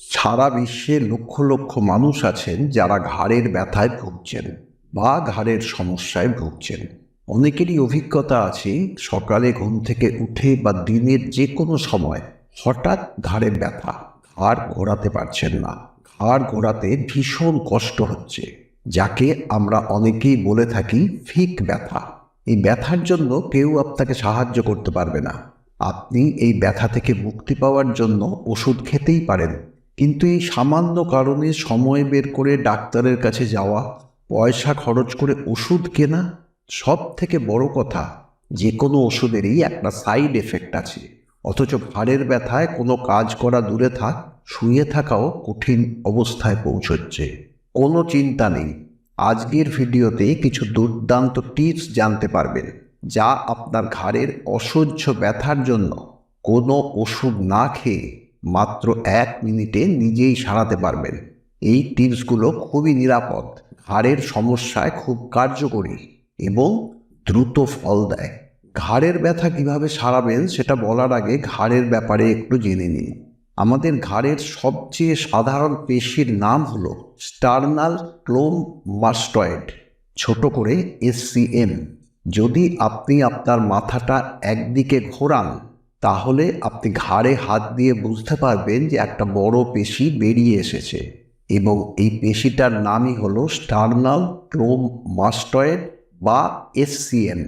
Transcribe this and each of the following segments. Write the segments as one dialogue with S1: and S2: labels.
S1: সারা বিশ্বে লক্ষ লক্ষ মানুষ আছেন যারা ঘাড়ের ব্যথায় ভুগছেন বা ঘাড়ের সমস্যায় ভুগছেন। অনেকেরই অভিজ্ঞতা আছে, সকালে ঘুম থেকে উঠে বা দিনের যে কোনো সময় হঠাৎ ঘাড়ে ব্যথা, ঘাড় ঘোরাতে পারছেন না। ঘাড় ঘোরাতে ভীষণ কষ্ট হচ্ছে, যাকে আমরা অনেকেই বলে থাকি ফিক ব্যথা। এই ব্যথার জন্য কেউ আপনাকে সাহায্য করতে পারবে না। আপনি এই ব্যথা থেকে মুক্তি পাওয়ার জন্য ওষুধ খেতেই পারেন। কিন্তু এই সামান্য কারণে সময় বের করে ডাক্তারের কাছে যাওয়া, পয়সা খরচ করে ওষুধ কেনা সব থেকে বড় কথা। যে কোনো ওষুধেরই একটা সাইড এফেক্ট আছে। অথচ ঘাড়ের ব্যথায় কোনো কাজ করা দূরে থাক, শুয়ে থাকাও কঠিন অবস্থায় পৌঁছচ্ছে। কোনো চিন্তা নেই। আজকের ভিডিওতে কিছু দুর্দান্ত টিপস জানতে পারবেন, যা আপনার ঘাড়ের অসহ্য ব্যথার জন্য কোনো ওষুধ না খেয়ে মাত্র এক মিনিটে নিজেই সারাতে পারবেন। এই টিপসগুলো খুবই নিরাপদ, ঘাড়ের সমস্যায় খুব কার্যকরী এবং দ্রুত ফল দেয়। ঘাড়ের ব্যথা কীভাবে সারাবেন সেটা বলার আগে ঘাড়ের ব্যাপারে একটু জেনে নিন। আমাদের ঘাড়ের সবচেয়ে সাধারণ পেশির নাম হলো স্টার্নাল ক্লোম মাস্টয়েড, ছোট করে এসসিএম যদি আপনি আপনার মাথাটা একদিকে ঘোরান তাহলে আপনি ঘাড়ে হাত দিয়ে বুঝতে পারবেন যে একটা বড় পেশি বেরিয়ে এসেছে এবং এই পেশিটার নামই হলো স্টার্নাল ক্লোম মাস্টয়েড বা এসসিএম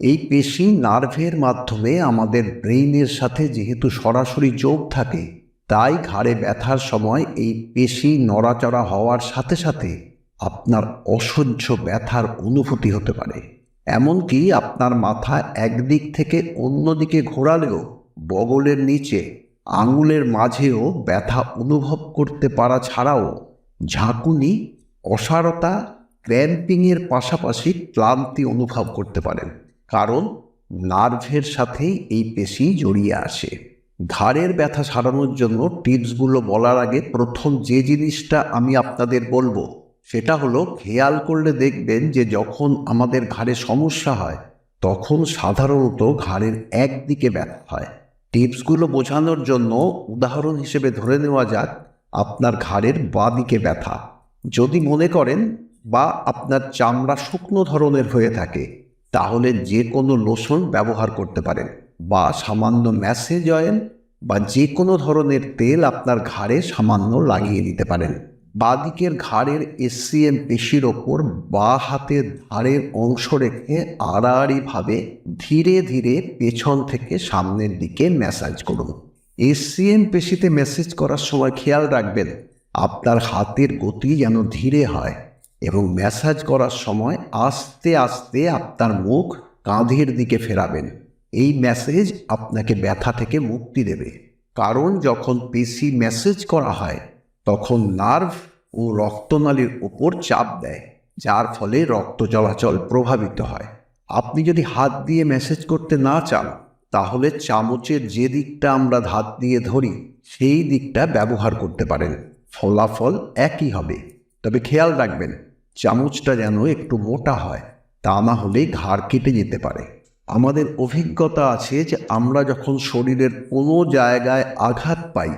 S1: এই পেশি নার্ভের মাধ্যমে আমাদের ব্রেইনের সাথে যেহেতু সরাসরি যোগ থাকে, তাই ঘাড়ে ব্যথার সময় এই পেশি নড়াচড়া হওয়ার সাথে সাথে আপনার অসহ্য ব্যথার অনুভূতি হতে পারে। এমনকি আপনার মাথা একদিক থেকে অন্যদিকে ঘোরালেও বগলের নিচে, আঙুলের মাঝেও ব্যথা অনুভব করতে পারা ছাড়াও ঝাঁকুনি, অসারতা, ক্র্যাম্পিংয়ের পাশাপাশি ক্লান্তি অনুভব করতে পারেন। কারণ নার্ভের সাথেই এই পেশি জড়িয়ে আসে। ঘাড়ের ব্যথা সারানোর জন্য টিপসগুলো বলার আগে প্রথম যে জিনিসটা আমি আপনাদের বলব, সেটা হলো খেয়াল করলে দেখবেন যে যখন আমাদের ঘাড়ে সমস্যা হয়, তখন সাধারণত ঘাড়ের একদিকে ব্যথা হয়। টিপসগুলো বোঝানোর জন্য উদাহরণ হিসেবে ধরে নেওয়া যাক আপনার ঘাড়ের বাঁ দিকে ব্যথা। যদি মনে করেন বা আপনার চামড়া শুকনো ধরনের হয়ে থাকে, তাহলে যে কোনো লোশন ব্যবহার করতে পারেন বা সামান্য ম্যাসেজ অয়েল বা যে কোনো ধরনের তেল আপনার ঘাড়ে সামান্য লাগিয়ে দিতে পারেন। বাঁদিকের ঘাড়ের এসসিএম পেশির ওপর বা হাতের ধারের অংশ রেখে আড়াআড়িভাবে ধীরে ধীরে পেছন থেকে সামনের দিকে ম্যাসাজ করুন। এসসিএম পেশিতে মেসেজ করার সময় খেয়াল রাখবেন, আপনার হাতের গতি যেন ধীরে হয় এবং ম্যাসাজ করার সময় আস্তে আস্তে আপনার মুখ কাঁধের দিকে ফেরাবেন। এই মেসেজ আপনাকে ব্যথা থেকে মুক্তি দেবে। কারণ যখন পেশি ম্যাসেজ করা হয় তখন নার্ভ ও রক্তনালীর উপর চাপ দেয়, যার ফলে রক্ত চলাচল প্রভাবিত হয়। আপনি যদি হাত দিয়ে মেসেজ করতে না চান, তাহলে চামচের যে দিকটা আমরা হাত দিয়ে ধরি, সেই দিকটা ব্যবহার করতে পারেন। ফলাফল একই হবে। তবে খেয়াল রাখবেন, চামচটা যেন একটু মোটা হয়, তা না হলে ঘাড় কেটে যেতে পারে। আমাদের অভিজ্ঞতা আছে যে আমরা যখন শরীরের কোনো জায়গায় আঘাত পাই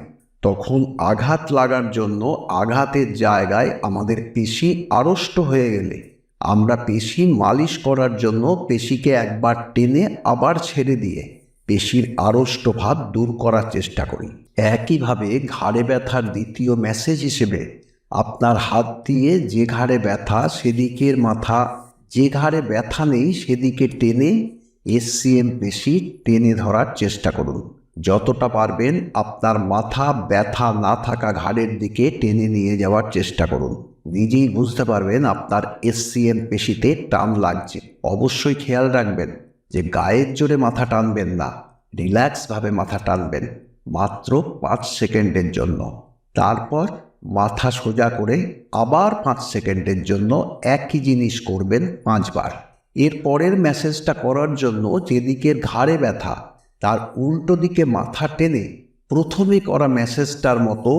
S1: তখন আঘাত লাগার জন্য আঘাতের জায়গায় আমাদের পেশি আড়ষ্ট হয়ে গেলে। আমরা পেশি মালিশ করার জন্য পেশিকে একবার টেনে আবার ছেড়ে দিয়ে পেশির আড়ষ্ট ভাব দূর করার চেষ্টা করি। একইভাবে ঘাড়ে ব্যথার দ্বিতীয় মেসেজ হিসেবে আপনার হাত দিয়ে যে ঘাড়ে ব্যথা সেদিকের মাথা, যে ঘাড়ে ব্যথা নেই সেদিকে টেনে এসসিএম পেশি টেনে ধরার চেষ্টা করুন। যতটা পারবেন আপনার মাথা ব্যথা না থাকা ঘাড়ের দিকে টেনে নিয়ে যাওয়ার চেষ্টা করুন। নিজেই বুঝতে পারবেন আপনার এসসিএম পেশিতে টান লাগছে। অবশ্যই খেয়াল রাখবেন যে গায়ের জোরে মাথা টানবেন না। রিল্যাক্সভাবে মাথা টানবেন মাত্র পাঁচ সেকেন্ডের জন্য। তারপর মাথা সোজা করে আবার পাঁচ সেকেন্ডের জন্য একই জিনিস করবেন পাঁচবার। এর পরের মেসেজটা করার জন্য যেদিকের ঘাড়ে ব্যথা তার উল্টো দিকে মাথা টেনে প্রথমে করা মেসেজটার মতো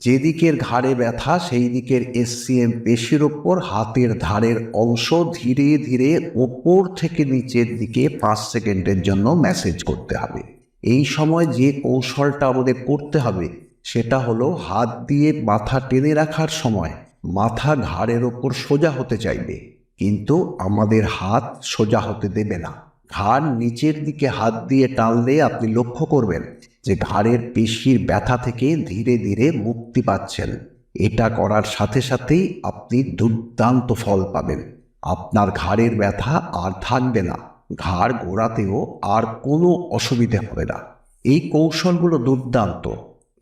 S1: যেদিকের ঘাড়ে ব্যথা সেই দিকের এসসিএম পেশির ওপর হাতের ধারের অংশ ধীরে ধীরে ওপর থেকে নিচের দিকে পাঁচ সেকেন্ডের জন্য মেসেজ করতে হবে। এই সময় যে কৌশলটা আমাদের করতে হবে, সেটা হলো হাত দিয়ে মাথা টেনে রাখার সময় মাথা ঘাড়ের ওপর সোজা হতে চাইবে, কিন্তু আমাদের হাত সোজা হতে দেবে না। ঘাড় নিচের দিকে হাত দিয়ে টানলে আপনি লক্ষ্য করবেন যে ঘাড়ের পেশির ব্যথা থেকে ধীরে ধীরে মুক্তি পাচ্ছেন। এটা করার সাথে সাথেই আপনি দুর্দান্ত ফল পাবেন। আপনার ঘাড়ের ব্যথা আর থাকবে না। ঘাড় গোড়াতেও আর কোনো অসুবিধে হবে না। এই কৌশলগুলো দুর্দান্ত।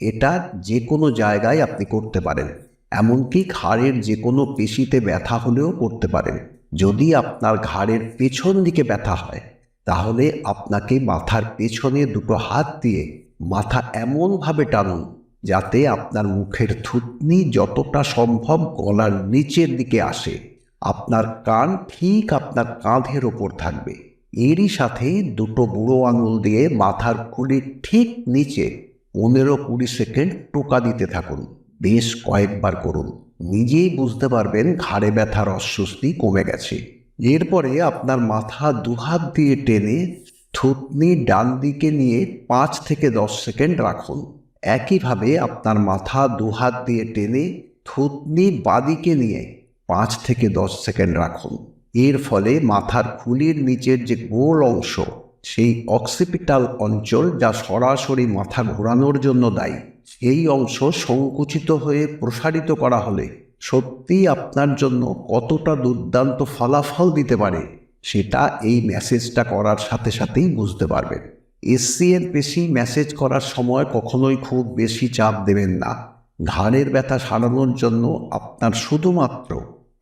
S1: এটা যে কোনো জায়গায় আপনি করতে পারেন। এমনকি ঘাড়ের যে কোনো পেশিতে ব্যথা হলেও করতে পারেন। যদি আপনার ঘাড়ের পেছন দিকে ব্যথা হয় তাহলে আপনাকে মাথার পেছনে দুটো হাত দিয়ে মাথা এমনভাবে টানুন যাতে আপনার মুখের থুতনি যতটা সম্ভব গলার নিচের দিকে আসে। আপনার কান ঠিক আপনার কাঁধের ওপর থাকবে। এরই সাথে দুটো বুড়ো আঙুল দিয়ে মাথার খুলির ঠিক নিচে পনেরো কুড়ি সেকেন্ড টোকা দিতে থাকুন। বেশ কয়েকবার করুন। নিজেই বুঝতে পারবেন ঘাড়ে ব্যথার অস্বস্তি কমে গেছে। এরপরে আপনার মাথা দুহাত দিয়ে টেনে থুতনি ডান দিকে নিয়ে পাঁচ থেকে দশ সেকেন্ড রাখুন। একইভাবে আপনার মাথা দুহাত দিয়ে টেনে থুতনি বাদিকে নিয়ে পাঁচ থেকে দশ সেকেন্ড রাখুন। এর ফলে মাথার খুলির নিচের যে গোল অংশ, সেই অক্সিপিটাল অঞ্চল যা সরাসরি মাথা ঘোরানোর জন্য দায়ী এই অংশ সংকুচিত হয়ে প্রসারিত করা হলে সত্যিই আপনার জন্য কতটা দুর্দান্ত ফলাফল দিতে পারে, সেটা এই মেসেজটা করার সাথে সাথেই বুঝতে পারবেন। এসসিএর পেশি মেসেজ করার সময় কখনোই খুব বেশি চাপ দেবেন না। ঘাড়ের ব্যথা সারানোর জন্য আপনার শুধুমাত্র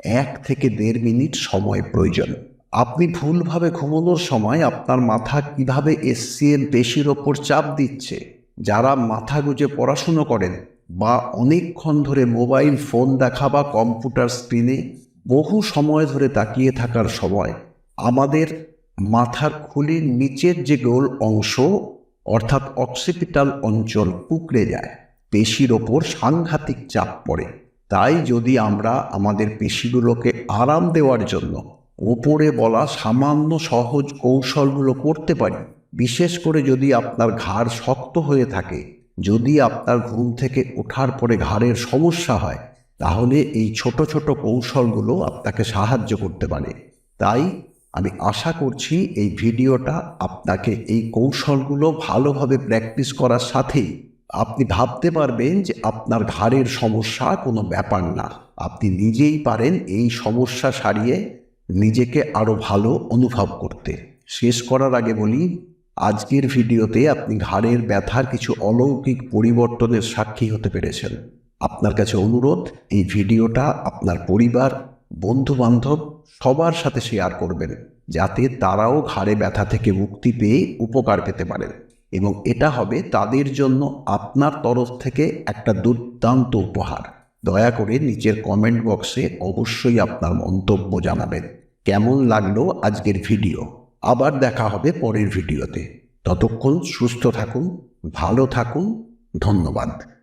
S1: এক থেকে দেড় মিনিট সময় প্রয়োজন। আপনি ভুলভাবে ঘুমানোর সময় আপনার মাথা কীভাবে এসসিএন পেশির ওপর চাপ দিচ্ছে, যারা মাথা গুজে পড়াশুনো করেন বা অনেকক্ষণ ধরে মোবাইল ফোন দেখা বা কম্পিউটার স্ক্রিনে বহু সময় ধরে তাকিয়ে থাকার সময় আমাদের মাথার খুলির নিচের যে গোল অংশ, অর্থাৎ অক্সিপিটাল অঞ্চল কুকড়ে যায়, পেশির ওপর সাংঘাতিক চাপ পড়ে। তাই যদি আমরা আমাদের পেশিগুলোকে আরাম দেওয়ার জন্য ওপরে বলা সামান্য সহজ কৌশলগুলো করতে পারি, বিশেষ করে যদি আপনার ঘাড় শক্ত হয়ে থাকে যদি আপনার ঘুম থেকে ওঠার পরে ঘাড়ের সমস্যা হয়, তাহলে এই ছোট ছোট কৌশলগুলো আপনাকে সাহায্য করতে পারে। তাই আমি আশা করছি এই ভিডিওটা আপনাকে এই কৌশলগুলো ভালোভাবে প্র্যাকটিস করার সাথেই আপনি ভাবতে পারবেন যে আপনার ঘাড়ের সমস্যা কোনো ব্যাপার না। আপনি নিজেই পারেন এই সমস্যা সারিয়ে নিজেকে আরও ভালো অনুভব করতে। শেষ করার আগে বলি আজকের ভিডিওতে আপনি ঘাড়ের ব্যথার কিছু অলৌকিক পরিবর্তনের সাক্ষী হতে পেরেছেন। আপনার কাছে অনুরোধ, এই ভিডিওটা আপনার পরিবার বন্ধু বান্ধব সবার সাথে শেয়ার করবেন, যাতে তারাও ঘাড়ে ব্যথা থেকে মুক্তি পেয়ে উপকার পেতে পারেন এবং এটা হবে তাদের জন্য আপনার তরফ থেকে একটা দুর্দান্ত উপহার। দয়া করে নিচের কমেন্ট বক্সে অবশ্যই আপনার মন্তব্য জানাবেন। কেমন লাগল আজকের ভিডিও? আবার দেখা হবে পরের ভিডিওতে। ততক্ষণ সুস্থ থাকুন ভালো থাকুন ধন্যবাদ।